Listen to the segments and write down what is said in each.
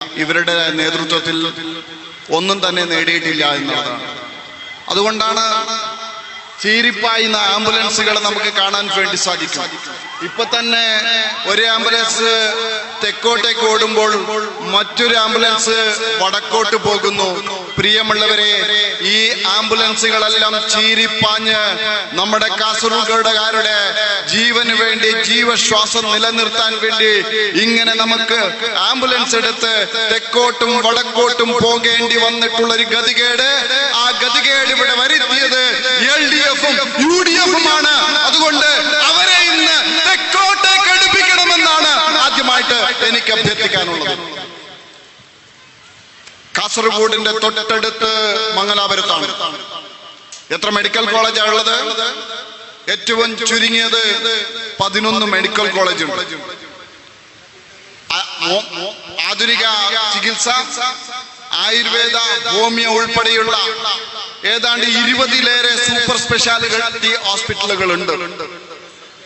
ഇവരുടെ നേതൃത്വത്തിൽ ഒന്നും തന്നെ നേടിയിട്ടില്ല എന്നുള്ളതാണ്. അതുകൊണ്ടാണ് ചീരിപ്പായുന്ന ആംബുലൻസുകൾ നമുക്ക് കാണാൻ വേണ്ടി സാധിക്കും. ഇപ്പൊ തന്നെ ഒരു ആംബുലൻസ് തെക്കോട്ടേക്ക് ഓടുമ്പോൾ മറ്റൊരു ആംബുലൻസ് വടക്കോട്ട് പോകുന്നു. പ്രിയമുള്ളവരെ ഈ ആംബുലൻസുകളെല്ലാം ചീരിപ്പാഞ്ഞ് നമ്മുടെ കാസർഗോഡുകാരുടെ ജീവന് വേണ്ടി ജീവശ്വാസം നിലനിർത്താൻ വേണ്ടി ഇങ്ങനെ നമുക്ക് ആംബുലൻസ് എടുത്ത് തെക്കോട്ടും വടക്കോട്ടും പോകേണ്ടി വന്നിട്ടുള്ള ഒരു ഗതികേട് ആ ഗതികേട് ഇവിടെ വരുത്തിയത് എൽ ഡി എഫും യു ഡി എഫും ആണ് അതുകൊണ്ട് അവരെ ആദ്യമായിട്ട് എനിക്ക് അഭ്യർത്ഥിക്കാനുള്ളത്. കാസർഗോഡിന്റെ തൊട്ടടുത്ത് മംഗലാപുരത്താണ്. എത്ര മെഡിക്കൽ കോളേജാണ് ഉള്ളത് ഏറ്റവും ചുരുങ്ങിയത് പതിനൊന്ന് മെഡിക്കൽ കോളേജ് ഉണ്ട്. ആധുനിക ചികിത്സ ആയുർവേദ ഹോമിയോ ഉൾപ്പെടെയുള്ള ഏതാണ്ട് ഇരുപതിലേറെ സൂപ്പർ സ്പെഷ്യാലിറ്റി ഹോസ്പിറ്റലുകൾ ഉണ്ട്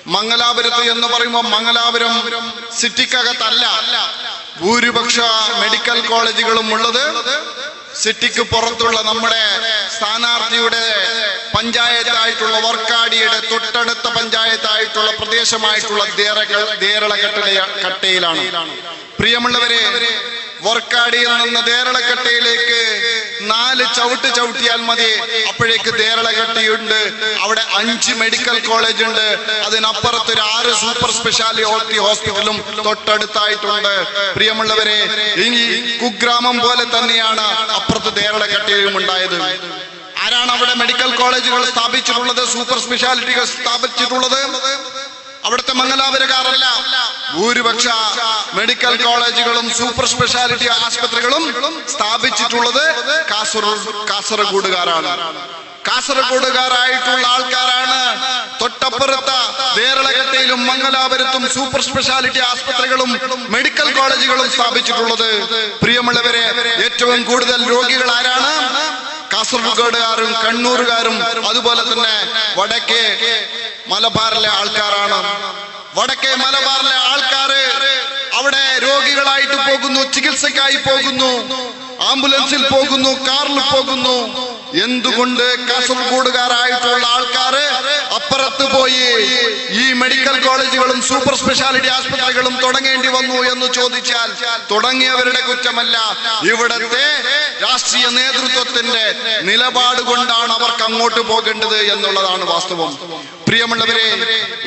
മംഗലാപുരത്ത് എന്ന് പറയുമ്പോൾ മംഗലാപുരം സിറ്റിക്കകത്തല്ല. ഭൂരിപക്ഷ മെഡിക്കൽ കോളേജുകളും ഉള്ളത് സിറ്റിക്ക് പുറത്തുള്ള നമ്മുടെ സ്ഥാനാർത്ഥിയുടെ പഞ്ചായത്തായിട്ടുള്ള വർക്കാടിയുടെ തൊട്ടടുത്ത പഞ്ചായത്തായിട്ടുള്ള പ്രദേശമായിട്ടുള്ള ദേരക- ദേരളക്കട്ടയ കട്ടയിലാണ്. പ്രിയമുള്ളവരെ വർക്കാടിയിൽ നിന്ന് ദേരളക്കട്ടയിലേക്ക് നാല് ചവിട്ട് ചവിട്ടിയാൽ മതി. അപ്പോഴേക്ക് ദേരളക്കട്ടയുണ്ട് അവിടെ അഞ്ച് മെഡിക്കൽ കോളേജ് ഉണ്ട് അതിനപ്പുറത്ത് ഒരു ആറ് സൂപ്പർ സ്പെഷ്യാലിറ്റി ഹോസ്പിറ്റലും തൊട്ടടുത്തായിട്ടുണ്ട്. പ്രിയമുള്ളവരെ ഇനി കുഗ്രാമം പോലെ തന്നെയാണ് അപ്പുറത്ത് ദേരളക്കട്ടയും ഉണ്ടായത്. ആരാണ് അവിടെ മെഡിക്കൽ കോളേജുകൾ സ്ഥാപിച്ചിട്ടുള്ളത് സൂപ്പർ സ്പെഷ്യാലിറ്റികൾ സ്ഥാപിച്ചിട്ടുള്ളത്? അവിടുത്തെ മംഗലാപുരക്കാരല്ല. ഭൂരിപക്ഷ മെഡിക്കൽ കോളേജുകളും സൂപ്പർ സ്പെഷ്യാലിറ്റി ആശുപത്രികളും സ്ഥാപിച്ചിട്ടുള്ളത് കാസർഗോഡ് കാസർഗോഡുകാരാണ്. കാസർഗോഡുകാരായിട്ടുള്ള ആൾക്കാരാണ് തൊട്ടപ്പുറത്ത വേരളകട്ടയിലും മംഗലാപുരത്തും സൂപ്പർ സ്പെഷ്യാലിറ്റി ആശുപത്രികളും മെഡിക്കൽ കോളേജുകളും സ്ഥാപിച്ചിട്ടുള്ളത്. പ്രിയമുള്ളവരെ ഏറ്റവും കൂടുതൽ രോഗികൾ ആരാണ്? കാസർഗോഡുകാരും കണ്ണൂരുകാരും അതുപോലെ തന്നെ വടക്കേ മലബാറിലെ ആൾക്കാരാണ്. വടക്കേ മലബാറിലെ ആൾക്കാര് അവിടെ രോഗികളായിട്ട് പോകുന്നു ചികിത്സക്കായി പോകുന്നു ആംബുലൻസിൽ പോകുന്നു കാറിൽ പോകുന്നു. എന്തുകൊണ്ട് കാസർഗോഡുകാരായിട്ടുള്ള ആൾക്കാര് അപ്പുറത്ത് പോയി? ഈ മെഡിക്കൽ കോളേജുകളും സൂപ്പർ സ്പെഷ്യാലിറ്റി ആശുപത്രികളും തുടങ്ങേണ്ടി വന്നു എന്ന് ചോദിച്ചാൽ തുടങ്ങിയവരുടെ കുറ്റമല്ല. ഇവിടത്തെ രാഷ്ട്രീയ നേതൃത്വത്തിന്റെ നിലപാട് കൊണ്ടാണ് അവർക്ക് അങ്ങോട്ട് പോകേണ്ടത് എന്നുള്ളതാണ് വാസ്തവം. പ്രിയമുള്ളവരെ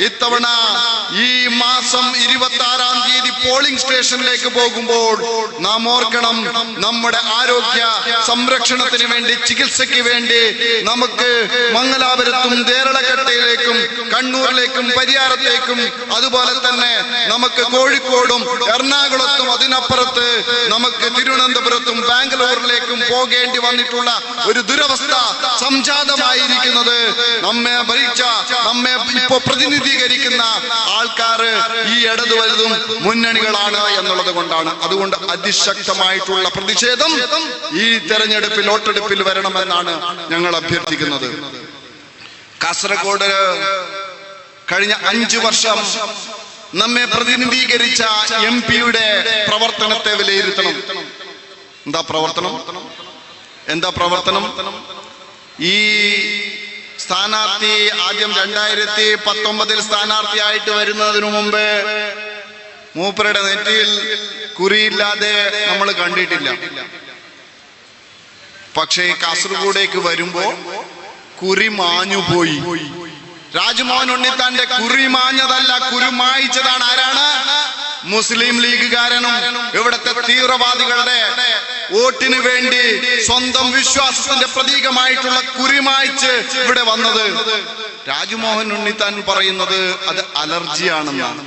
ഇത്തവണ ഈ മാസം ഇരുപത്തി ആറാം തീയതി പോളിംഗ് സ്റ്റേഷനിലേക്ക് പോകുമ്പോൾ നാം ഓർക്കണം നമ്മുടെ ആരോഗ്യ സംരക്ഷണത്തിന് വേണ്ടി ചികിത്സയ്ക്ക് വേണ്ടി നമുക്ക് മംഗലാപുരത്തും കേരളഘട്ടയിലേക്കും കണ്ണൂരിലേക്കും പരിയാരത്തേക്കും അതുപോലെ തന്നെ നമുക്ക് കോഴിക്കോടും എറണാകുളത്തും അതിനപ്പുറത്ത് നമുക്ക് തിരുവനന്തപുരത്തും ബാംഗ്ലൂരിലേക്കും പോകേണ്ടി വന്നിട്ടുള്ള ഒരു ദുരവസ്ഥ സംജാതമായിരിക്കുന്നത്. നമ്മെ ഭരിച്ച നമ്മെ ഇപ്പോ പ്രതിനിധീകരിക്കുന്ന ആൾക്കാർ ഈ ഇടതു വലുതും മുന്നണികളാണ് എന്നുള്ളത് കൊണ്ടാണ്. അതുകൊണ്ട് അതിശക്തമായിട്ടുള്ള പ്രതിഷേധം ഈ തെരഞ്ഞെടുപ്പിൽ വോട്ടെടുപ്പിൽ വരണമെന്നാണ് ഞങ്ങൾ അഭ്യർത്ഥിക്കുന്നത്. കാസർഗോഡ് കഴിഞ്ഞ അഞ്ചു വർഷം നമ്മെ പ്രതിനിധീകരിച്ച എം പിയുടെ പ്രവർത്തനത്തെ വിലയിരുത്തണം. എന്താ പ്രവർത്തനം? എന്താ പ്രവർത്തനം? ഈ സ്ഥാനാർത്ഥി ആദ്യം രണ്ടായിരത്തി പത്തൊമ്പതിൽ സ്ഥാനാർത്ഥിയായിട്ട് വരുന്നതിനു മുമ്പ് മൂപ്പരുടെ നെറ്റിയിൽ കുറിയില്ലാതെ നമ്മൾ കണ്ടിട്ടില്ല. പക്ഷേ കാസർഗോഡേക്ക് വരുമ്പോ കുറി മാഞ്ഞു പോയി. രാജ്മോഹൻ ഉണ്ണിത്താന്റെ കുറി മാഞ്ഞതല്ല കുറി മായിച്ചതാണ് ആരാണ്? മുസ്ലിം ലീഗുകാരനും ഇവിടത്തെ തീവ്രവാദികളുടെ വോട്ടിന് വേണ്ടി സ്വന്തം വിശ്വാസത്തിന്റെ പ്രതീകമായിട്ടുള്ള കുരിമായിച്ച് ഇവിടെ വന്നത് രാജ്മോഹൻ ഉണ്ണിത്താൻ പറയുന്നത് അത് അലർജിയാണെന്നാണ്.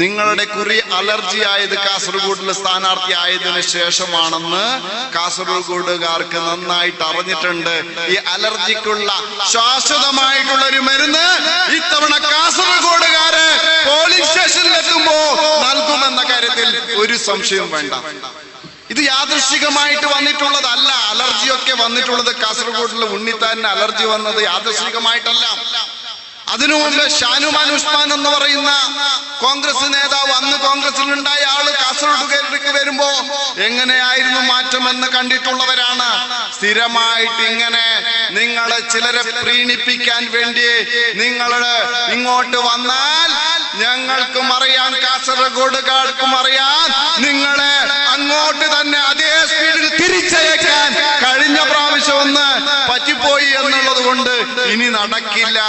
നിങ്ങളുടെ കുറി അലർജി ആയത് കാസർഗോഡിലെ സ്ഥാനാർത്ഥി ആയതിനു ശേഷമാണെന്ന് കാസർഗോഡുകാർക്ക് നന്നായിട്ട് അറിഞ്ഞിട്ടുണ്ട്. ഈ അലർജിക്കുള്ള ശാശ്വതമായിട്ടുള്ള ഒരു മരുന്ന് ഇത്തവണ കാസർഗോഡുകാര് പോലീസ് സ്റ്റേഷനിലെത്തുമ്പോ നൽകുമെന്ന കാര്യത്തിൽ ഒരു സംശയവും വേണ്ട. ഇത് യാദൃശികമായിട്ട് വന്നിട്ടുള്ളതല്ല. അലർജിയൊക്കെ വന്നിട്ടുള്ളത് കാസർഗോഡിലെ ഉണ്ണിത്താനിന് അലർജി വന്നത് യാദൃശികമായിട്ടല്ല. അതിനു മുമ്പ് ഷാനുമാൻ ഉസ്മാൻ എന്ന് പറയുന്ന കോൺഗ്രസ് നേതാവ് അന്ന് കോൺഗ്രസിൽ കോൺഗ്രസിലുണ്ടായ ആൾ കാസർഗോഡ് വരുമ്പോ എങ്ങനെയായിരുന്നു മാറ്റം എന്ന് കണ്ടിട്ടുള്ളവരാണ്. സ്ഥിരമായിട്ട് ഇങ്ങനെ നിങ്ങളെ ചിലരെ പ്രീണിപ്പിക്കാൻ വേണ്ടി നിങ്ങളുടെ ഇങ്ങോട്ട് വന്നാൽ ഞങ്ങൾക്കും അറിയാം കാസർഗോഡുകാർക്കും അറിയാം. നിങ്ങളെ അങ്ങോട്ട് തന്നെ അതേ സ്പീഡിൽ തിരിച്ചയക്കാൻ കഴിഞ്ഞ പ്രാവശ്യം ഒന്ന് പറ്റിപ്പോയി എന്നുള്ളത് കൊണ്ട് ഇനി നടക്കില്ല.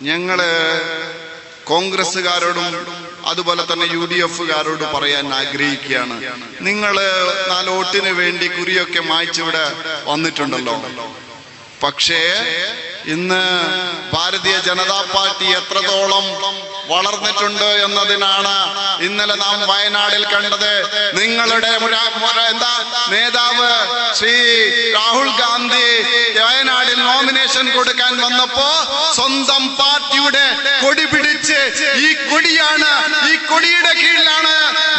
ഞങ്ങൾ കോൺഗ്രസ്സുകാരോടും അതുപോലെ തന്നെ യു ഡി എഫുകാരോട് പറയാൻ ആഗ്രഹിക്കുകയാണ്. നിങ്ങൾ നാലോട്ടിന് വേണ്ടി കുറിയൊക്കെ മായ്ച്ചിവിടെ വന്നിട്ടുണ്ടല്ലോ. പക്ഷേ ഇന്ന് ഭാരതീയ ജനതാ പാർട്ടി എത്രത്തോളം വളർന്നിട്ടുണ്ട് എന്നതിനാണ് ഇന്നലെ നാം വയനാടിൽ കണ്ടത്. നിങ്ങളുടെ എന്താ നേതാവ് ശ്രീ രാഹുൽ ഗാന്ധി വയനാടിൽ നോമിനേഷൻ കൊടുക്കാൻ വന്നപ്പോ സ്വന്തം പാർട്ടിയുടെ കൊടി പിടിച്ച് ഈ കൊടിയാണ് ഈ കൊടിയുടെ കീഴിലാണ്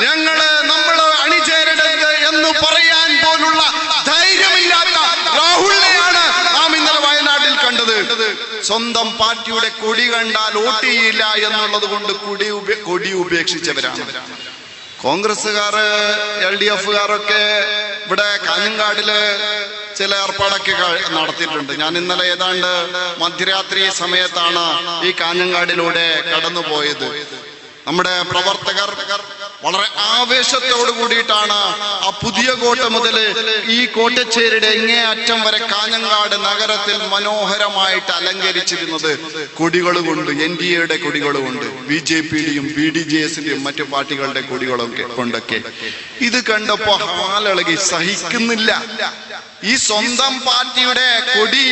ഞങ്ങൾ നമ്മൾ അണിചേരേണ്ടത് എന്ന് പറയാൻ പോലുള്ള ധൈര്യമില്ലാത്ത രാഹുലിനെയാണ് നാം ഇന്നലെ കണ്ടത് സ്വന്തം പാർട്ടിയുടെ കൊടി കണ്ടാൽ വോട്ട് ചെയ്യില്ല എന്നുള്ളത് കൊണ്ട് കൊടി കൊടി ഉപേക്ഷിച്ചവരാണ്. കോൺഗ്രസ്സുകാര് എൽ ഡി എഫുകാരൊക്കെ ഇവിടെ കാഞ്ഞങ്ങാടിൽ ചില ഏർപ്പാടൊക്കെ നടത്തിയിട്ടുണ്ട്. ഞാൻ ഇന്നലെ ഏതാണ്ട് മധ്യരാത്രി സമയത്താണ് ഈ കാഞ്ഞങ്കാടിലൂടെ കടന്നുപോയത്. നമ്മുടെ പ്രവർത്തകർ വളരെ ആവേശത്തോട് കൂടിയിട്ടാണ് ആ പുതിയ കോട്ട മുതൽ ഈ കോട്ടച്ചേരിയുടെ ഇങ്ങേ അറ്റം വരെ കാഞ്ഞങ്ങാട് നഗരത്തിൽ മനോഹരമായിട്ട് അലങ്കരിച്ചിരുന്നത് കൊടികൾ കൊണ്ട് എൻ ഡി എയുടെ കൊടികൾ കൊണ്ട് ബി ജെ പിയുടെയും ബി ഡി ജെ എസിന്റെയും മറ്റു പാർട്ടികളുടെ കൊടികളൊക്കെ കൊണ്ടൊക്കെ. ഇത് കണ്ടപ്പോ ഹാലിളകി സഹിക്കുന്നില്ല. ഈ സ്വന്തം പാർട്ടിയുടെ കൊടി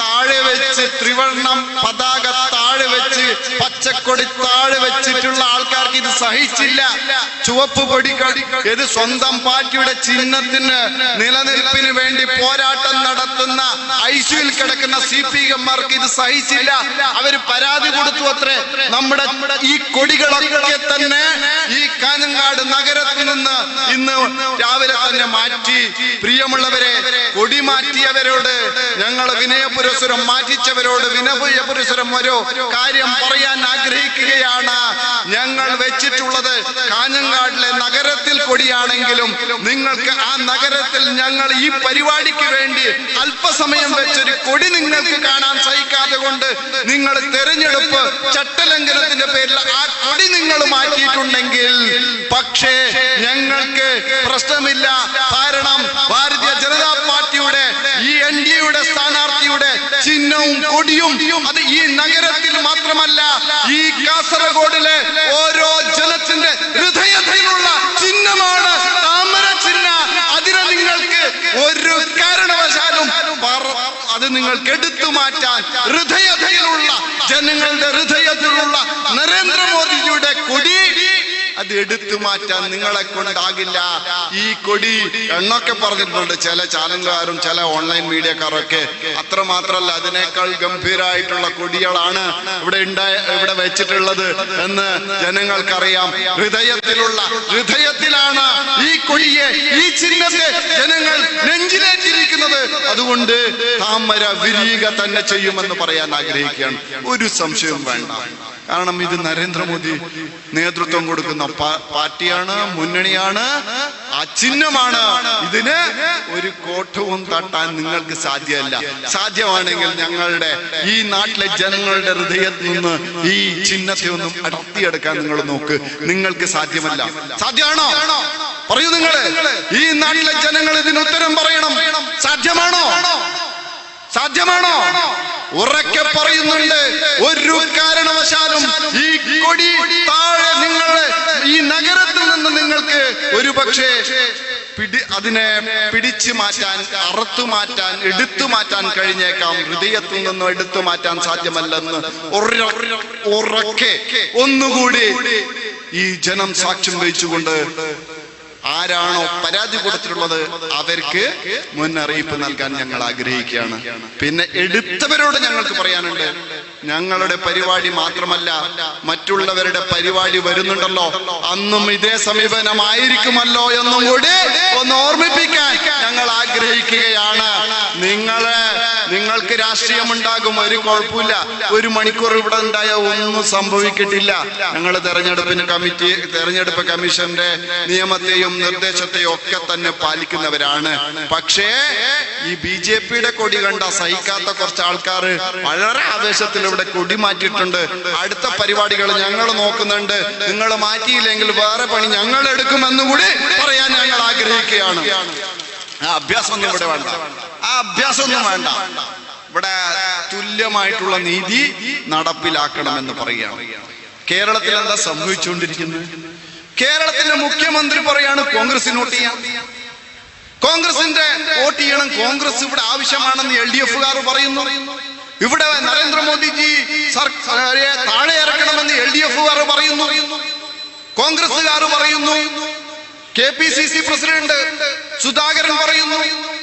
താഴെ വെച്ച് ത്രിവർണം പതാക താഴെ വെച്ച് പച്ചക്കൊടി താഴെ വെച്ചിട്ടുള്ള ആൾക്കാർക്ക് ഇത് സഹിച്ചില്ല. ചുവപ്പ് കൊടി ഇത് സ്വന്തം പാർട്ടിയുടെ ചിഹ്നത്തിന് നിലനിൽപ്പിന് വേണ്ടി പോരാട്ടം നടത്തുന്ന ഐസിയിൽ കിടക്കുന്ന സി പി എംമാർക്ക് ഇത് സഹിച്ചില്ല. അവർ പരാതി കൊടുത്തു അത്രേ. നമ്മുടെ ഈ കൊടികളൊക്കെ തന്നെ ഈ കാഞ്ഞങ്ങാട് നഗരത്തിൽ നിന്ന് ഇന്ന് രാവിലെ തന്നെ മാറ്റി. പ്രിയമുള്ളവരെ കൊടി മാറ്റിയവരോട് ഞങ്ങൾ വിനയപുരസ്വരം മാറ്റിച്ചവരോട് വിനയപുരസ്വരം ഒരു കാര്യം പറയാൻ ആഗ്രഹിക്കുകയാണ്. ഞങ്ങൾ വെച്ചിട്ടുള്ളത് കാഞ്ഞങ്ങാടിലെ നഗരത്തിൽ കൊടിയാണെങ്കിലും നിങ്ങൾക്ക് ആ നഗരത്തിൽ ഞങ്ങൾ ഈ പരിപാടിക്ക് വേണ്ടി അല്പസമയം വെച്ചൊരു കൊടി നിങ്ങൾക്ക് കാണാൻ സഹിക്കാതെ കൊണ്ട് നിങ്ങൾ തെരഞ്ഞെടുപ്പ് ചട്ടലംഘനത്തിന്റെ പേരിൽ ആ കൊടി നിങ്ങൾ മാറ്റിയിട്ടുണ്ടെങ്കിൽ പക്ഷേ ഞങ്ങൾക്ക് പ്രശ്നമില്ല. കാരണം ഭാരതീയ ജനതാ പാർട്ടിയുടെ ഈ എൻ ഡി എയുടെ സ്ഥാനാർത്ഥിയുടെ ചിഹ്നവും കൊടിയും അത് ഈ നഗരത്തിൽ മാത്രമല്ല ഈ കാസർഗോഡിലെ ഓരോ ജനത്തിന്റെ ഹൃദയത്തിലുള്ള ചിഹ്നമാണ് താമര ചിഹ്ന. അതിനെ നിങ്ങൾക്ക് ഒരു കാരണവശാലും അത് നിങ്ങൾക്ക് എടുത്തു മാറ്റാൻ ഹൃദയത്തിലുള്ള ജനങ്ങളുടെ ഹൃദയത്തിലുള്ള നരേന്ദ്രമോദിജിയുടെ കൊടി അത് എടുത്തു മാറ്റാൻ നിങ്ങളെ കൊണ്ടാകില്ല. ഈ കൊടി എന്നൊക്കെ പറഞ്ഞിട്ടുണ്ട് ചില ചാനലുകാരും ചില ഓൺലൈൻ മീഡിയക്കാരൊക്കെ. അത്ര മാത്രല്ല അതിനേക്കാൾ ഗംഭീരായിട്ടുള്ള കൊടികളാണ് ഇവിടെ ഉണ്ടായ ഇവിടെ വെച്ചിട്ടുള്ളത് എന്ന് ജനങ്ങൾക്കറിയാം. ഹൃദയത്തിലുള്ള ഹൃദയത്തിലാണ് ഈ കൊടിയെ ഈ ചിഹ്നത്തെ ജനങ്ങൾ നെഞ്ചിലേറ്റിരിക്കുന്നത്. അതുകൊണ്ട് താമര വിരിയുക തന്നെ ചെയ്യുമെന്ന് പറയാൻ ആഗ്രഹിക്കുകയാണ്. ഒരു സംശയവും വേണ്ട. കാരണം ഇത് നരേന്ദ്രമോദി നേതൃത്വം കൊടുക്കുന്ന പാർട്ടിയാണ് മുന്നണിയാണ് അചിഹ്നമാണ് ചിഹ്നമാണ്. ഇതിന് ഒരു കോട്ടവും തട്ടാൻ നിങ്ങൾക്ക് സാധ്യമല്ല. സാധ്യമാണെങ്കിൽ ഞങ്ങളുടെ ഈ നാട്ടിലെ ജനങ്ങളുടെ ഹൃദയത്തിൽ നിന്ന് ഈ ചിഹ്നത്തെ ഒന്നും അടർത്തിയെടുക്കാൻ നിങ്ങൾ നോക്ക്. നിങ്ങൾക്ക് സാധ്യമല്ല. സാധ്യമാണോ? പറയൂ നിങ്ങൾ ഈ നാട്ടിലെ ജനങ്ങൾ ഇതിന് ഉത്തരം പറയണം. സാധ്യമാണോ? സാധ്യമാണോ? ഉറക്കെ പറയുന്നുണ്ട്. ഒരു കാരണവശാലും ഈ കൊടി താഴെ നിങ്ങളെ ഈ നഗരത്തിൽ നിന്ന് നിങ്ങൾക്ക് ഒരു പക്ഷേ പിടി അതിനെ പിടിച്ചു മാറ്റാൻ അറുത്തു മാറ്റാൻ എടുത്തു മാറ്റാൻ കഴിഞ്ഞേക്കാം. ഹൃദയത്തിൽ നിന്നും എടുത്തു മാറ്റാൻ സാധ്യമല്ലെന്ന് ഉറക്കെ ഒന്നുകൂടി ഈ ജനം സാക്ഷ്യം വഹിച്ചുകൊണ്ട് ആരാണോ പരാതി കൊടുത്തിട്ടുള്ളത് അവർക്ക് മുന്നറിയിപ്പ് നൽകാൻ ഞങ്ങൾ ആഗ്രഹിക്കുകയാണ്. പിന്നെ എടുത്തവരോട് ഞങ്ങൾക്ക് പറയാനുണ്ട് ഞങ്ങളുടെ പരിപാടി മാത്രമല്ല മറ്റുള്ളവരുടെ പരിപാടി വരുന്നുണ്ടല്ലോ. അന്നും ഇതേ സമീപനമായിരിക്കുമല്ലോ എന്നും കൂടി ഒന്ന് ഓർമ്മിപ്പിക്കാൻ ഞങ്ങൾ ആഗ്രഹിക്കുകയാണ്. നിങ്ങളെ നിങ്ങൾക്ക് രാഷ്ട്രീയം ഉണ്ടാകും ഒരു കുഴപ്പമില്ല. ഒരു മണിക്കൂർ ഇവിടെ ഉണ്ടായ ഒന്നും സംഭവിക്കട്ടില്ല. ഞങ്ങൾ തെരഞ്ഞെടുപ്പിന് കമ്മിറ്റി തെരഞ്ഞെടുപ്പ് കമ്മീഷന്റെ നിയമത്തെയും നിർദ്ദേശത്തെയും ഒക്കെ തന്നെ പാലിക്കുന്നവരാണ്. പക്ഷേ ഈ ബി ജെ പിയുടെ കൊടി കണ്ട സഹിക്കാത്ത കുറച്ച് ആൾക്കാർ വളരെ ആവേശത്തിൽ ഇവിടെ കൊടി മാറ്റിയിട്ടുണ്ട്. അടുത്ത പരിപാടികൾ ഞങ്ങൾ നോക്കുന്നുണ്ട്. നിങ്ങൾ മാറ്റിയില്ലെങ്കിൽ വേറെ പണി ഞങ്ങൾ എടുക്കുമെന്ന് കൂടി പറയാൻ ഞങ്ങൾ ആഗ്രഹിക്കുകയാണ്. ആ അഭ്യാസമൊന്നും ഇവിടെ വേണ്ട. ആ അഭ്യാസമൊന്നും വേണ്ട. ഇവിടെ തുല്യമായിട്ടുള്ള നീതി നടപ്പിലാക്കണമെന്ന് പറയുകയാണ്. കേരളത്തിൽ എന്താ സംഭവിച്ചുകൊണ്ടിരിക്കുന്നത്? കേരളത്തിന്റെ മുഖ്യമന്ത്രി പറയാണ് കോൺഗ്രസിന് വോട്ട് ചെയ്യാൻ കോൺഗ്രസിന്റെ വോട്ട് ചെയ്യണം. കോൺഗ്രസ് ഇവിടെ ആവശ്യമാണെന്ന് എൽ ഡി എഫുകാർ പറയുന്നു. ഇവിടെ നരേന്ദ്രമോദിജി സർക്കാരെ താഴെ ഇറക്കണമെന്ന് എൽ ഡി എഫുകാർ പറയുന്നു. കോൺഗ്രസുകാർ പറയുന്നു. K P C C president Sudhakaran പറയുന്നു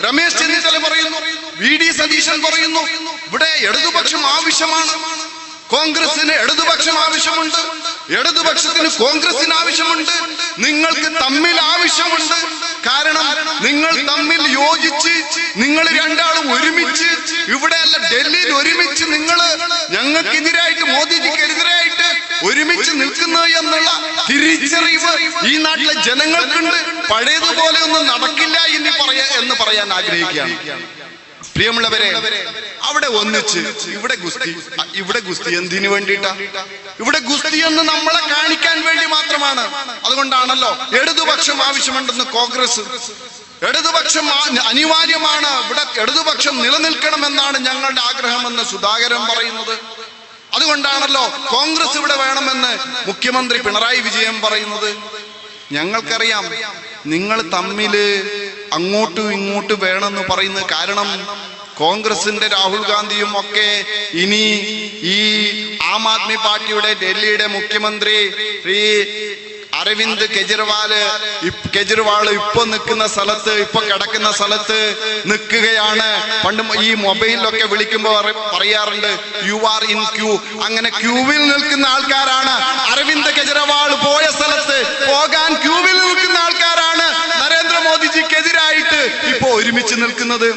രമേശ് ചെന്നിത്തല പറയുന്നു വി ഡി സതീശൻ പറയുന്നു ഇവിടെ ഇടതുപക്ഷം ആവശ്യമാണ്. കോൺഗ്രസിന് ഇടതുപക്ഷം ആവശ്യമുണ്ട്. ഇടതുപക്ഷത്തിന് കോൺഗ്രസിന് ആവശ്യമുണ്ട്. നിങ്ങൾക്ക് തമ്മിൽ ആവശ്യമുണ്ട്. കാരണം നിങ്ങൾ തമ്മിൽ യോജിച്ച് നിങ്ങൾ രണ്ടാളും ഒരുമിച്ച് ഇവിടെ അല്ല ഡൽഹിയിൽ ഒരുമിച്ച് നിങ്ങൾ ഞങ്ങൾക്കെതിരായിട്ട് മോദിജിക്കെതിരായിട്ട് ഒരുമിച്ച് നിൽക്കുന്നു എന്നുള്ള തിരിച്ചറിവ് ഈ നാട്ടിലെ ജനങ്ങൾക്കുണ്ട്. പഴയതുപോലെ ഒന്നും നടക്കില്ല എന്ന് പറയാ എന്ന് പറയാൻ ആഗ്രഹിക്കുകയാണ്. പ്രിയമുള്ളവരെ അവിടെ ഒന്നിച്ച് ഇവിടെ ഗുസ്തി. ഇവിടെ ഗുസ്തി എന്തിനു വേണ്ടിട്ടാ ഇവിടെ ഗുസ്തി എന്ന് നമ്മളെ കാണിക്കാൻ വേണ്ടി മാത്രമാണ്. അതുകൊണ്ടാണല്ലോ ഇടതുപക്ഷം ആവശ്യമുണ്ടെന്ന് കോൺഗ്രസ്. ഇടതുപക്ഷം അനിവാര്യമാണ്. ഇവിടെ ഇടതുപക്ഷം നിലനിൽക്കണമെന്നാണ് ഞങ്ങളുടെ ആഗ്രഹമെന്ന് സുധാകരൻ പറയുന്നത്. അതുകൊണ്ടാണല്ലോ കോൺഗ്രസ് ഇവിടെ വേണമെന്ന് മുഖ്യമന്ത്രി പിണറായി വിജയൻ പറയുന്നത്. ഞങ്ങൾക്കറിയാം നിങ്ങൾ തമ്മിൽ അങ്ങോട്ടും ഇങ്ങോട്ടും വേണമെന്ന് പറയുന്നത് കാരണം കോൺഗ്രസിന്റെ രാഹുൽ ഗാന്ധിയും ഒക്കെ ഇനി ഈ ആം ആദ്മി പാർട്ടിയുടെ ഡൽഹിയുടെ മുഖ്യമന്ത്രി ശ്രീ അരവിന്ദ് കെജ്രിവാൾ കെജ്രിവാൾ ഇപ്പൊ നിൽക്കുന്ന സ്ഥലത്ത് ഇപ്പൊ കിടക്കുന്ന സ്ഥലത്ത് നിൽക്കുകയാണ്. പണ്ട് ഈ മൊബൈലിലൊക്കെ വിളിക്കുമ്പോ പറയാറുണ്ട് യു ആർ ഇൻ ക്യൂ അങ്ങനെ ക്യൂവിൽ നിൽക്കുന്ന ആൾക്കാരാണ്. അരവിന്ദ് കെജ്രിവാൾ പോയ സ്ഥലത്ത് പോകാൻ ക്യൂവിൽ നിൽക്കുന്ന ആൾക്കാരാണ് നരേന്ദ്രമോദിജിക്കെതിരായിട്ട് ഇപ്പൊ ഒരുമിച്ച് നിൽക്കുന്നത്.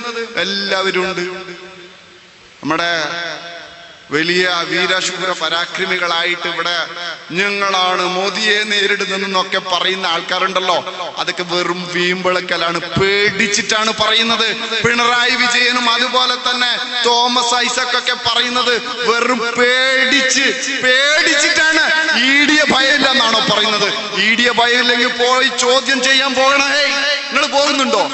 എല്ലാവരും ഉണ്ട് നമ്മുടെ വലിയ വീരശൂര പരാക്രമികളായിട്ട് ഇവിടെ ഞങ്ങളാണ് മോദിയെ നേരിടുന്നതെന്നൊക്കെ പറയുന്ന ആൾക്കാരുണ്ടല്ലോ. അതൊക്കെ വെറും വീമ്പിളക്കലാണ്. പേടിച്ചിട്ടാണ് പറയുന്നത്. പിണറായി വിജയനും അതുപോലെ തന്നെ തോമസ് ഐസക് ഒക്കെ പറയുന്നത് വെറും പേടിച്ച് പേടിച്ചിട്ടാണ് ഈടിയ ഭയമില്ല എന്നാണോ പറയുന്നത്. ഈടിയ ഭയമില്ലെങ്കിൽ പോയി ചോദ്യം ചെയ്യാൻ പോകണേ. നിങ്ങൾ പോകുന്നുണ്ടോ?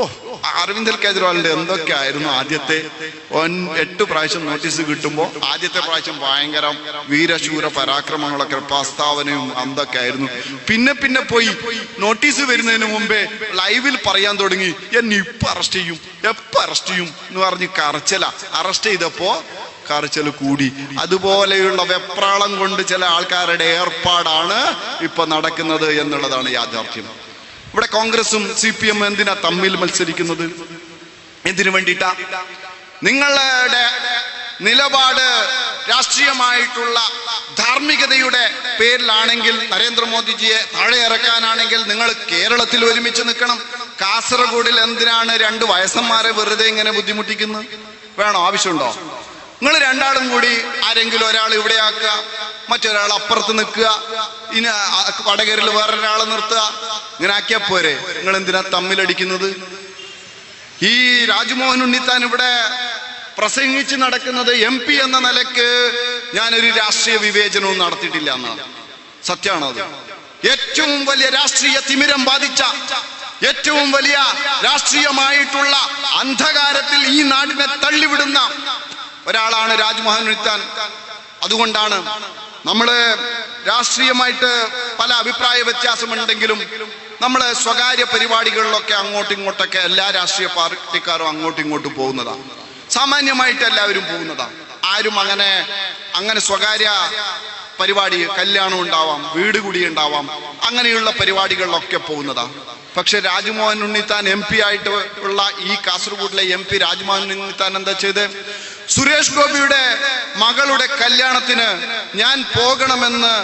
ഓ അരവിന്ദ് കെജ്രിവാളിന്റെ എന്തൊക്കെയായിരുന്നു ആദ്യത്തെ? ഒൻ എട്ട് പ്രാവശ്യം നോട്ടീസ് കിട്ടുമ്പോൾ ആദ്യത്തെ പ്രാവശ്യം ഭയങ്കര വീരശൂര പരാക്രമങ്ങളൊക്കെ പ്രസ്താവനയും എന്തൊക്കെ ആയിരുന്നു പിന്നെ പിന്നെ പോയി നോട്ടീസ് വരുന്നതിന് മുമ്പേ ലൈവിൽ പറയാൻ തുടങ്ങി എന്നെ ഇപ്പൊ അറസ്റ്റ് ചെയ്യും എപ്പോ അറസ്റ്റ് ചെയ്യും? എന്ന് പറഞ്ഞ് കറച്ചല അറസ്റ്റ് ചെയ്തപ്പോ കറച്ചൽ കൂടി. അതുപോലെയുള്ള വെപ്രാളം കൊണ്ട് ചില ആൾക്കാരുടെ ഏർപ്പാടാണ് ഇപ്പൊ നടക്കുന്നത് എന്നുള്ളതാണ് യാഥാർത്ഥ്യം. ഇവിടെ കോൺഗ്രസും സി പി എം എന്തിനാ തമ്മിൽ മത്സരിക്കുന്നത്? എന്തിനു വേണ്ടിയിട്ടാ? നിങ്ങളുടെ നിലപാട് രാഷ്ട്രീയമായിട്ടുള്ള ധാർമ്മികതയുടെ പേരിലാണെങ്കിൽ നരേന്ദ്രമോദിജിയെ താഴെ ഇറക്കാനാണെങ്കിൽ നിങ്ങൾ കേരളത്തിൽ ഒരുമിച്ച് നിൽക്കണം. കാസർഗോഡിൽ എന്തിനാണ് രണ്ട് വയസ്സന്മാരെ വെറുതെ ഇങ്ങനെ ബുദ്ധിമുട്ടിക്കുന്നത്? വേണോ? ആവശ്യമുണ്ടോ? നിങ്ങൾ രണ്ടാളും കൂടി ആരെങ്കിലും ഒരാൾ ഇവിടെ ആക്കുക മറ്റൊരാൾ അപ്പുറത്ത് നിൽക്കുക ഇനി വടകരിൽ വേറൊരാളെ നിർത്തുക ഇങ്ങനെ ആക്കിയാ പോരെ. നിങ്ങൾ എന്തിനാ തമ്മിലടിക്കുന്നത്? ഈ രാജ്മോഹൻ ഉണ്ണിത്താൻ ഇവിടെ പ്രസംഗിച്ച് നടക്കുന്നത് എം പി എന്ന നിലയ്ക്ക് ഞാനൊരു രാഷ്ട്രീയ വിവേചനവും നടത്തിയിട്ടില്ല എന്നാണ്. സത്യമാണോ അത്? ഏറ്റവും വലിയ രാഷ്ട്രീയ തിമിരം ബാധിച്ച ഏറ്റവും വലിയ രാഷ്ട്രീയമായിട്ടുള്ള അന്ധകാരത്തിൽ ഈ നാടിനെ തള്ളിവിടുന്ന ഒരാളാണ് രാജ്മോഹൻ ഉണ്ണിത്താൻ അതുകൊണ്ടാണ് നമ്മൾ രാഷ്ട്രീയമായിട്ട് പല അഭിപ്രായ വ്യത്യാസമുണ്ടെങ്കിലും നമ്മൾ സ്വകാര്യ പരിപാടികളിലൊക്കെ അങ്ങോട്ടും ഇങ്ങോട്ടൊക്കെ എല്ലാ രാഷ്ട്രീയ പാർട്ടിക്കാരും അങ്ങോട്ടും ഇങ്ങോട്ടും പോകുന്നതാണ് സാമാന്യമായിട്ട് എല്ലാവരും പോകുന്നതാണ് ആരും അങ്ങനെ അങ്ങനെ സ്വകാര്യ പരിപാടി കല്യാണം ഉണ്ടാവാം വീട് കൂടി ഉണ്ടാവാം അങ്ങനെയുള്ള പരിപാടികളിലൊക്കെ പോകുന്നതാണ് പക്ഷെ രാജ്മോഹൻ ഉണ്ണിത്താൻ എം പി ആയിട്ട് ഉള്ള ഈ കാസർഗോഡിലെ എം പി രാജ്മോഹൻ ഉണ്ണിത്താൻ എന്താ ചെയ്ത്? സുരേഷ് ഗോപിയുടെ മകളുടെ കല്യാണത്തിന് ഞാൻ പോകണമെന്ന്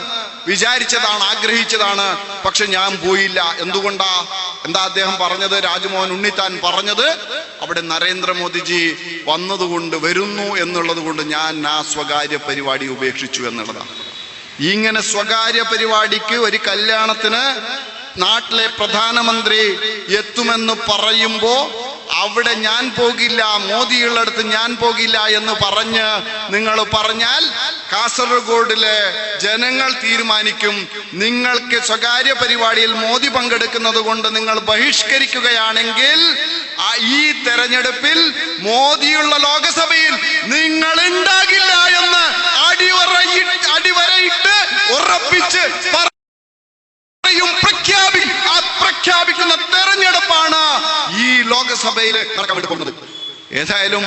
വിചാരിച്ചതാണ് ആഗ്രഹിച്ചതാണ്. പക്ഷെ ഞാൻ പോയില്ല. എന്തുകൊണ്ടാ? എന്താ അദ്ദേഹം പറഞ്ഞത്? രാജ്മോഹൻ ഉണ്ണിത്താൻ പറഞ്ഞത്? അവിടെ നരേന്ദ്രമോദിജി വന്നതുകൊണ്ട് വരുന്നു എന്നുള്ളത് കൊണ്ട് ഞാൻ ആ സ്വകാര്യ പരിപാടി ഉപേക്ഷിച്ചു എന്നുള്ളതാണ്. ഇങ്ങനെ സ്വകാര്യ പരിപാടിക്ക് ഒരു കല്യാണത്തിന് നാട്ടിലെ പ്രധാനമന്ത്രി എത്തുമെന്ന് പറയുമ്പോ അവിടെ ഞാൻ പോകില്ല മോദിയുള്ളടത്ത് ഞാൻ പോകില്ല എന്ന് പറഞ്ഞ് നിങ്ങൾ പറഞ്ഞാൽ കാസർഗോഡിലെ ജനങ്ങൾ തീരുമാനിക്കും. നിങ്ങൾക്ക് സ്വകാര്യ പരിപാടിയിൽ മോദി പങ്കെടുക്കുന്നത് കൊണ്ട് നിങ്ങൾ ബഹിഷ്കരിക്കുകയാണെങ്കിൽ ഈ തെരഞ്ഞെടുപ്പിൽ മോദിയുള്ള ലോകസഭയിൽ നിങ്ങൾ ഉണ്ടാകില്ല എന്ന് അടിവരയിട്ട് അടിവരയിട്ട് ഉറപ്പിച്ച് പറയും. പ്രഖ്യാപി പ്രഖ്യാപിക്കുന്ന തെരഞ്ഞെടുപ്പാണ് ഈ ലോകസഭയിൽ നടക്കാൻ പോകുന്നത്. ഏതായാലും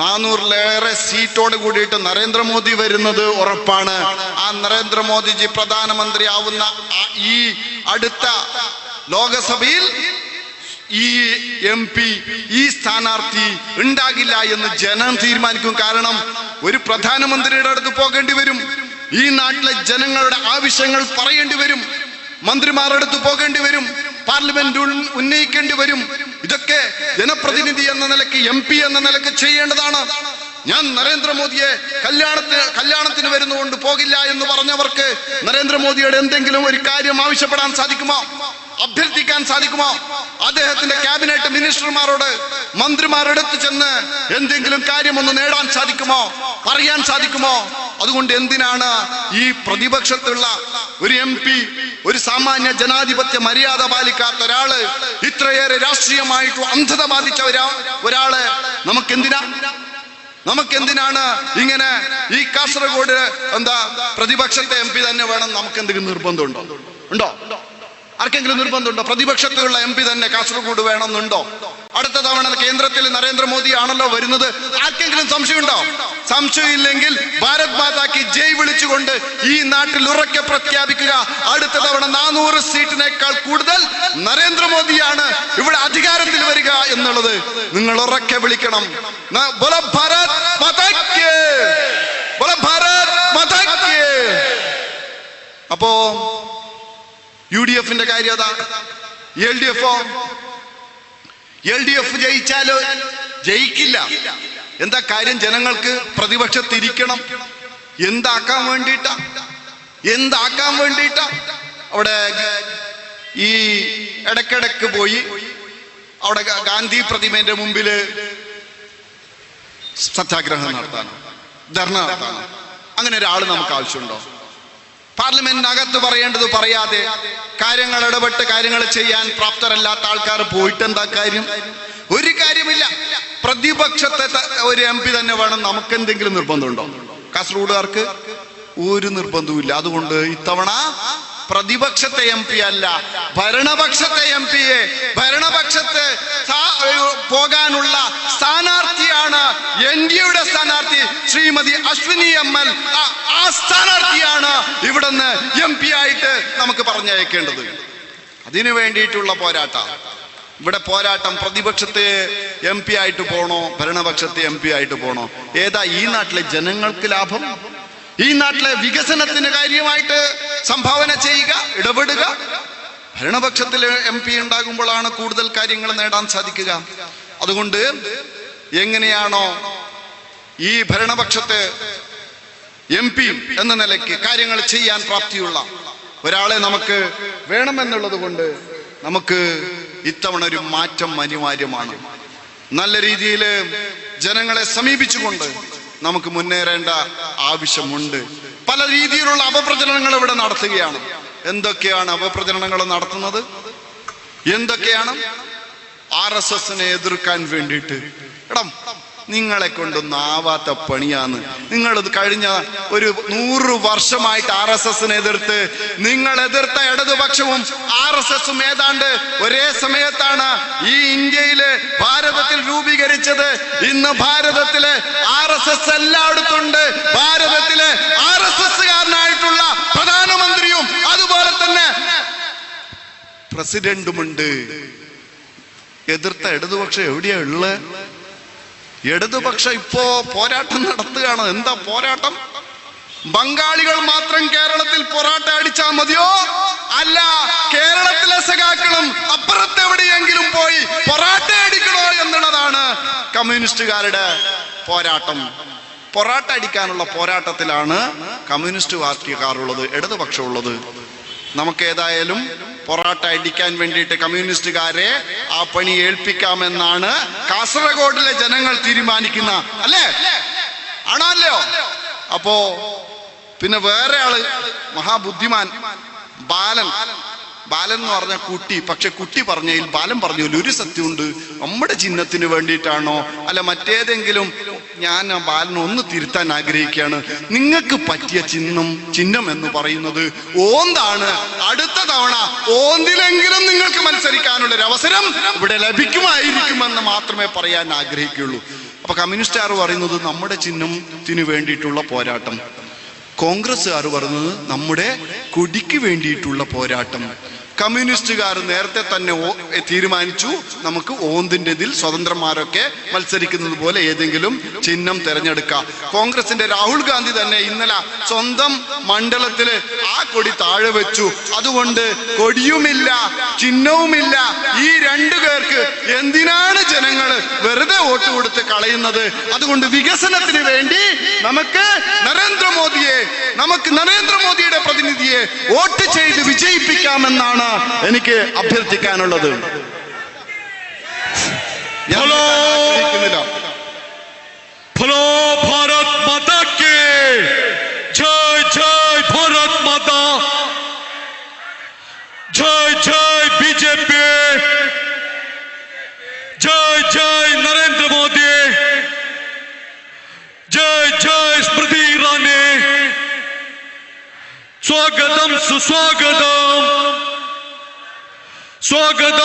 നാനൂറിലേറെ സീറ്റോട് കൂടിയിട്ട് നരേന്ദ്രമോദി വരുന്നത് ഉറപ്പാണ്. ആ നരേന്ദ്രമോദിജി പ്രധാനമന്ത്രി ആവുന്ന ഈ അടുത്ത ലോകസഭയിൽ ഈ എം പി ഈ സ്ഥാനാർത്ഥി ഉണ്ടാകില്ല എന്ന് ജനം തീരുമാനിക്കും. കാരണം ഒരു പ്രധാനമന്ത്രിയുടെ അടുത്ത് പോകേണ്ടി വരും. ഈ നാട്ടിലെ ജനങ്ങളുടെ ആവശ്യങ്ങൾ പറയേണ്ടി വരും. മന്ത്രിമാരുടെ അടുത്ത് പോകേണ്ടി വരും പാർലമെന്റ് ഉന്നയിക്കേണ്ടി വരും. ഇതൊക്കെ ജനപ്രതിനിധി എന്ന നിലയ്ക്ക് എം പി എന്ന നിലയ്ക്ക് ചെയ്യേണ്ടതാണ്. ഞാൻ നരേന്ദ്രമോദിയെ കല്യാണത്തിന് കല്യാണത്തിന് വരുന്നുകൊണ്ട് പോകില്ല എന്ന് പറഞ്ഞവർക്ക് നരേന്ദ്രമോദിയുടെ എന്തെങ്കിലും ഒരു കാര്യം ആവശ്യപ്പെടാൻ സാധിക്കുമോ? അഭ്യർത്ഥിക്കാൻ സാധിക്കുമോ? അദ്ദേഹത്തിന്റെ ക്യാബിനറ്റ് മിനിസ്റ്റർമാരോട് മന്ത്രിമാരെടുത്തു ചെന്ന് എന്തെങ്കിലും കാര്യം ഒന്ന് നേടാൻ സാധിക്കുമോ? പറയാൻ സാധിക്കുമോ? അതുകൊണ്ട് എന്തിനാണ് ഈ പ്രതിപക്ഷത്തുള്ള ഒരു എം പി ഒരു സാമാന്യ ജനാധിപത്യ മര്യാദ പാലിക്കാത്ത ഒരാൾ ഇത്രയേറെ രാഷ്ട്രീയമായിട്ട് അന്ധത ബാധിച്ച ഒരാ ഒരാൾ നമുക്കെന്തിനാ? നമുക്കെന്തിനാണ് ഇങ്ങനെ ഈ കാസർഗോഡ് എന്താ പ്രതിപക്ഷത്തെ എം പി തന്നെ വേണം? നമുക്ക് എന്തെങ്കിലും നിർബന്ധമുണ്ടോ? ഉണ്ടോ? ആർക്കെങ്കിലും നിർബന്ധമുണ്ടോ? പ്രതിപക്ഷത്തിലുള്ള എം പി തന്നെ കാസർഗോഡ് വേണമെന്നുണ്ടോ? അടുത്ത തവണ കേന്ദ്രത്തിൽ നരേന്ദ്രമോദി ആണല്ലോ വരുന്നത്. ആർക്കെങ്കിലും സംശയമുണ്ടോ? സംശയമില്ലെങ്കിൽ ഭാരത് മാതാക്ക് ജയ് വിളിച്ചുകൊണ്ട് ഈ നാട്ടിൽ ഉറക്കെ പ്രഖ്യാപിക്കുക. അടുത്ത തവണ നാനൂറ് സീറ്റിനേക്കാൾ കൂടുതൽ നരേന്ദ്രമോദിയാണ് ഇവിടെ അധികാരത്തിൽ വരിക എന്നുള്ളത് നിങ്ങൾ ഉറക്കെ വിളിക്കണം. ഭാരത് ഭാരത് അപ്പോ യു ഡി എഫിന്റെ കാര്യം അതാ. എൽ ഡി എഫോ എൽ ഡി എഫ് ജയിച്ചാലോ ജയിക്കില്ല. എന്താ കാര്യം? ജനങ്ങൾക്ക് പ്രതിപക്ഷത്തിരിക്കണം. എന്താക്കാൻ വേണ്ടിയിട്ടാ? എന്താക്കാൻ വേണ്ടിയിട്ടാ? അവിടെ ഈ ഇടക്കിടക്ക് പോയി അവിടെ ഗാന്ധി പ്രതിമേന്റെ മുമ്പിൽ സത്യാഗ്രഹം നടത്താനോ? ധർണ നടത്താനോ? അങ്ങനെ ഒരാൾ നമുക്ക് ആവശ്യമുണ്ടോ? പാർലമെന്റിനകത്ത് പറയേണ്ടത് പറയാതെ കാര്യങ്ങൾ ഇടപെട്ട് കാര്യങ്ങൾ ചെയ്യാൻ പ്രാപ്തരല്ലാത്ത ആൾക്കാർ പോയിട്ട് എന്താ കാര്യം? ഒരു കാര്യമില്ല. പ്രതിപക്ഷത്തെ ഒരു എം പി തന്നെ വേണം. നമുക്ക് എന്തെങ്കിലും നിർബന്ധമുണ്ടോ? കാസർഗോഡുകാർക്ക് ഒരു നിർബന്ധവും ഇല്ല അതുകൊണ്ട് ഇത്തവണ പ്രതിപക്ഷത്തെ എം പി അല്ല. ഭരണപക്ഷത്തെ എം പിയെ ഭരണപക്ഷത്ത് പോകാനുള്ള സ്ഥാനാർത്ഥിയാണ് എൻ ഡി എയുടെ സ്ഥാനാർത്ഥി ശ്രീമതി അശ്വിനി എം എൽ ആ- ആ സ്ഥാനാർത്ഥിയാണ് ഇവിടുന്ന് എം പി ആയിട്ട് നമുക്ക് പറഞ്ഞയക്കേണ്ടത്. അതിനു വേണ്ടിയിട്ടുള്ള പോരാട്ടം. ഇവിടെ പോരാട്ടം പ്രതിപക്ഷത്തെ എം പി ആയിട്ട് പോണോ ഭരണപക്ഷത്തെ എം പി ആയിട്ട് പോണോ? ഏതാ ഈ നാട്ടിലെ ജനങ്ങൾക്ക് ലാഭം? ഈ നാട്ടിലെ വികസനത്തിന് കാര്യമായിട്ട് സംഭാവന ചെയ്യുക ഇടപെടുക. ഭരണപക്ഷത്തിൽ എം പി ഉണ്ടാകുമ്പോഴാണ് കൂടുതൽ കാര്യങ്ങൾ നേടാൻ സാധിക്കുക. അതുകൊണ്ട് എങ്ങനെയാണോ ഈ ഭരണപക്ഷത്തെ എം പി എന്ന നിലയ്ക്ക് കാര്യങ്ങൾ ചെയ്യാൻ പ്രാപ്തിയുള്ള ഒരാളെ നമുക്ക് വേണമെന്നുള്ളത് കൊണ്ട് നമുക്ക് ഇത്തവണ ഒരു മാറ്റം അനിവാര്യമാണ്. നല്ല രീതിയിൽ ജനങ്ങളെ സമീപിച്ചുകൊണ്ട് നമുക്ക് മുന്നേറേണ്ട ആവശ്യമുണ്ട്. പല രീതിയിലുള്ള അപപ്രചരണങ്ങൾ ഇവിടെ നടത്തുകയാണ്. എന്തൊക്കെയാണ് അപപ്രചരണങ്ങൾ നടത്തുന്നത്? എന്തൊക്കെയാണ്? ആർ എസ് എസിനെ എതിർക്കാൻ വേണ്ടിയിട്ട്. നിങ്ങളെ കൊണ്ടൊന്നും ആവാത്ത പണിയാന്ന് നിങ്ങൾ കഴിഞ്ഞ ഒരു നൂറ് വർഷമായിട്ട് ആർ എസ് എസിനെ എതിർത്ത് നിങ്ങൾ എതിർത്ത ഇടതുപക്ഷവും ആർ എസ് എസും ഏതാണ്ട് ഒരേ സമയത്താണ് ഈ ഇന്ത്യയിൽ ഭാരതത്തിൽ രൂപീകരിച്ചത്. ഇന്ന് ഭാരതത്തിലെ ആർ എസ് എസ് എല്ലായിടത്തും ഉണ്ട് ഭാരതത്തിൽ ആർ എസ് എസ്കാരനായിട്ടുള്ള പ്രധാനമന്ത്രിയും അതുപോലെ തന്നെ പ്രസിഡന്റുമുണ്ട്. എതിർത്ത ഇടതുപക്ഷം എവിടെയാ ഉള്ളത് ഇടതുപക്ഷം ഇപ്പോ പോരാട്ടം നടത്തുകയാണ്. എന്താ പോരാട്ടം? ബംഗാളികൾ മാത്രം കേരളത്തിൽ പൊറാട്ട അടിച്ചാൽ മതിയോ? അല്ല കേരളത്തിലെ സഖാക്കളും അപ്പുറത്തെവിടെയെങ്കിലും പോയി പൊറാട്ട അടിക്കണോ എന്നുള്ളതാണ് കമ്മ്യൂണിസ്റ്റുകാരുടെ പോരാട്ടം. പൊറാട്ട അടിക്കാനുള്ള പോരാട്ടത്തിലാണ് കമ്മ്യൂണിസ്റ്റ് പാർട്ടിക്കാരുള്ളത് ഇടതുപക്ഷമുള്ളത്. നമുക്ക് ഏതായാലും പൊറാട്ട അടിക്കാൻ വേണ്ടിയിട്ട് കമ്മ്യൂണിസ്റ്റുകാരെ ആ പണി ഏൽപ്പിക്കാമെന്നാണ് കാസർഗോഡിലെ ജനങ്ങൾ തീരുമാനിക്കുന്ന അല്ലേ? ആണല്ലോ? അപ്പോ പിന്നെ വേറെ ആൾ മഹാബുദ്ധിമാൻ ബാലൻ. ബാലൻ എന്ന് പറഞ്ഞ കുട്ടി പക്ഷെ കുട്ടി പറഞ്ഞതിൽ ബാലൻ പറഞ്ഞതിൽ ഒരു സത്യമുണ്ട്. നമ്മുടെ ചിഹ്നത്തിന് വേണ്ടിയിട്ടാണോ? അല്ല മറ്റേതെങ്കിലും ഞാൻ ആ ബാലനെ ഒന്ന് തിരുത്താൻ ആഗ്രഹിക്കുകയാണ്. നിങ്ങൾക്ക് പറ്റിയ ചിഹ്നം ചിഹ്നം എന്ന് പറയുന്നത് ഓന്താണ്. അടുത്ത തവണ ഓന്തിലെങ്കിലും നിങ്ങൾക്ക് മത്സരിക്കാനുള്ള ഒരു അവസരം ഇവിടെ ലഭിക്കുമായിരിക്കുമെന്ന് മാത്രമേ പറയാൻ ആഗ്രഹിക്കുകയുള്ളൂ. അപ്പൊ കമ്മ്യൂണിസ്റ്റുകാർ പറയുന്നത് നമ്മുടെ ചിഹ്നത്തിന് വേണ്ടിയിട്ടുള്ള പോരാട്ടം. കോൺഗ്രസ്സുകാർ പറയുന്നത് നമ്മുടെ കൊടിക്ക് വേണ്ടിയിട്ടുള്ള പോരാട്ടം. കമ്മ്യൂണിസ്റ്റുകാർ നേരത്തെ തന്നെ തീരുമാനിച്ചു. നമുക്ക് ഓന്തിന്റെ ഇതിൽ സ്വതന്ത്രന്മാരൊക്കെ മത്സരിക്കുന്നത് പോലെ ഏതെങ്കിലും ചിഹ്നം തിരഞ്ഞെടുക്കാം. കോൺഗ്രസിന്റെ രാഹുൽ ഗാന്ധി തന്നെ ഇന്നലെ സ്വന്തം മണ്ഡലത്തിൽ ആ കൊടി താഴെ വെച്ചു. അതുകൊണ്ട് കൊടിയുമില്ല ചിഹ്നവുമില്ല. ഈ രണ്ടു പേർക്ക് എന്തിനാണ് ജനങ്ങൾ വെറുതെ വോട്ട് കൊടുത്ത് കളയുന്നത്? അതുകൊണ്ട് വികസനത്തിന് വേണ്ടി നമുക്ക് നരേന്ദ്രമോദിയെ നമുക്ക് നരേന്ദ്രമോദിയുടെ പ്രതിനിധിയെ വോട്ട് ചെയ്ത് വിജയിപ്പിക്കാമെന്നാണ് എനിക്ക് അഭ്യർത്ഥിക്കാനുള്ളത് ഫലോ ഭാരത് മാതാ കേ ജയ് ജയ് ഭാരത് മാതാ ജയ് ജയ് ബി ജെ പി ജയ് ജയ് നരേന്ദ്ര മോദി ജയ് ജയ് സ്മൃതി ഇറാനി സ്വാഗതം സുസ്വാഗതം سواگت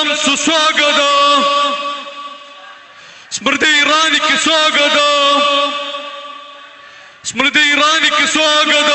اسمتی ایرانی کی سواگت اسمتی ایرانی کی سواگت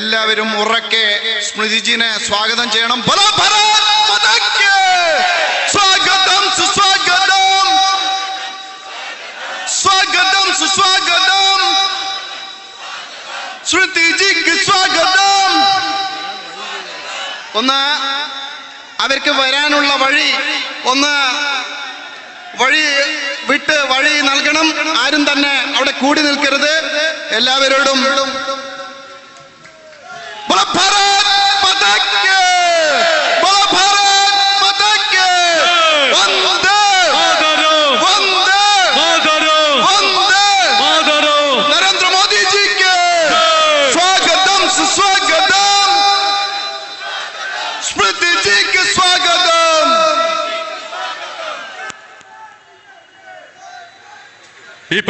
എല്ലാവരും ഉറക്കെ സ്മൃതിജിനെ സ്വാഗതം ചെയ്യണം. സ്വാഗതം സുസ്വാഗതം. സ്വാഗതം സുസ്വാഗതം. ശ്രുതിജിക്ക് സ്വാഗതം. ഒന്ന് അവർക്ക് വരാനുള്ള വഴി. ഒന്ന് വഴി വിട്ട് വഴി നൽകണം. ആരും തന്നെ അവിടെ കൂടി നിൽക്കരുത്. എല്ലാവരോടും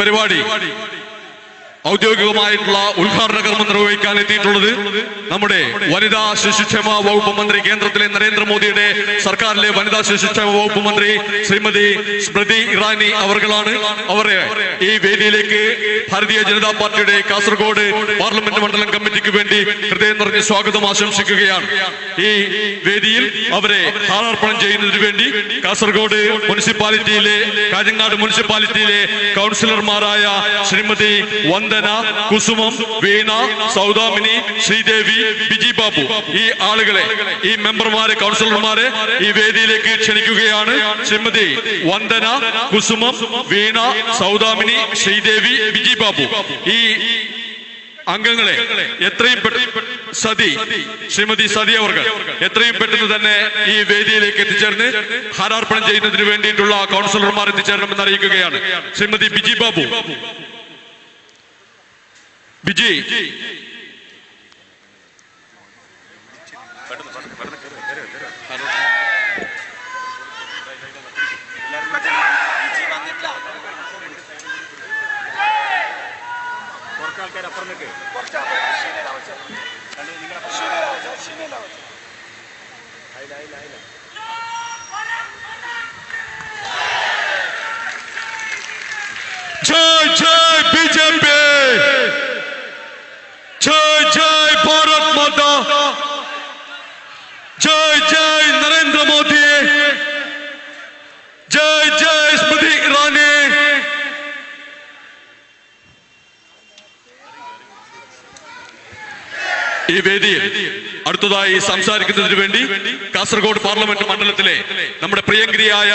പരിപാടി. ഔദ്യോഗികമായിട്ടുള്ള ഉദ്ഘാടന കർമ്മം നിർവഹിക്കാൻ എത്തിയിട്ടുള്ളത് നമ്മുടെ വനിതാ ശിശുക്ഷേമ വകുപ്പ് മന്ത്രി കേന്ദ്രത്തിലെ നരേന്ദ്രമോദിയുടെ സർക്കാരിലെ വനിതാ ശിശുക്ഷേമ വകുപ്പ് മന്ത്രി ശ്രീമതി സ്മൃതി ഇറാനി അവർകളാണ് അവരെ ഈ വേദിയിലേക്ക് ഭാരതീയ ജനതാ പാർട്ടിയുടെ കാസർഗോഡ് പാർലമെന്റ് മണ്ഡലം കമ്മിറ്റിക്ക് വേണ്ടി ഹൃദയം നിറഞ്ഞ സ്വാഗതം ആശംസിക്കുകയാണ്. ഈ വേദിയിൽ അവരെ ഹാരാർപ്പണം ചെയ്യുന്നതിന് വേണ്ടി കാസർഗോഡ് മുനിസിപ്പാലിറ്റിയിലെ കാഞ്ഞങ്ങാട് മുനിസിപ്പാലിറ്റിയിലെ കൗൺസിലർമാരായ ശ്രീമതി വന്ദന കുസുമം വീണ സൗദാമിനി ശ്രീദേവി ബിജി ബാബു. ഈ ആളുകളെ ഈ മെമ്പർമാരെ കൗൺസിലർമാരെ ഈ വേദിയിലേക്ക് ക്ഷണിക്കുകയാണ് ശ്രീമതി വന്ദന കുസുമം വീണ സൗദാമിനി ശ്രീദേവി ബിജി ബാബു. ഈ അംഗങ്ങളെ എത്രയും സതി ശ്രീമതി സതി അവർ എത്രയും പെട്ടെന്ന് തന്നെ ഈ വേദിയിലേക്ക് എത്തിച്ചേർന്ന് ഹാരാർപ്പണം ചെയ്യുന്നതിന് വേണ്ടിയിട്ടുള്ള കൗൺസിലർമാർ എത്തിച്ചേരണമെന്ന് അറിയിക്കുകയാണ് ശ്രീമതി ബിജി ബാബു. ബിജി വേദിയിൽ അടുത്തതായി സംസാരിക്കുന്നതിന് വേണ്ടി കാസർഗോഡ് പാർലമെന്റ് മണ്ഡലത്തിലെ നമ്മുടെ പ്രിയങ്കരിയായ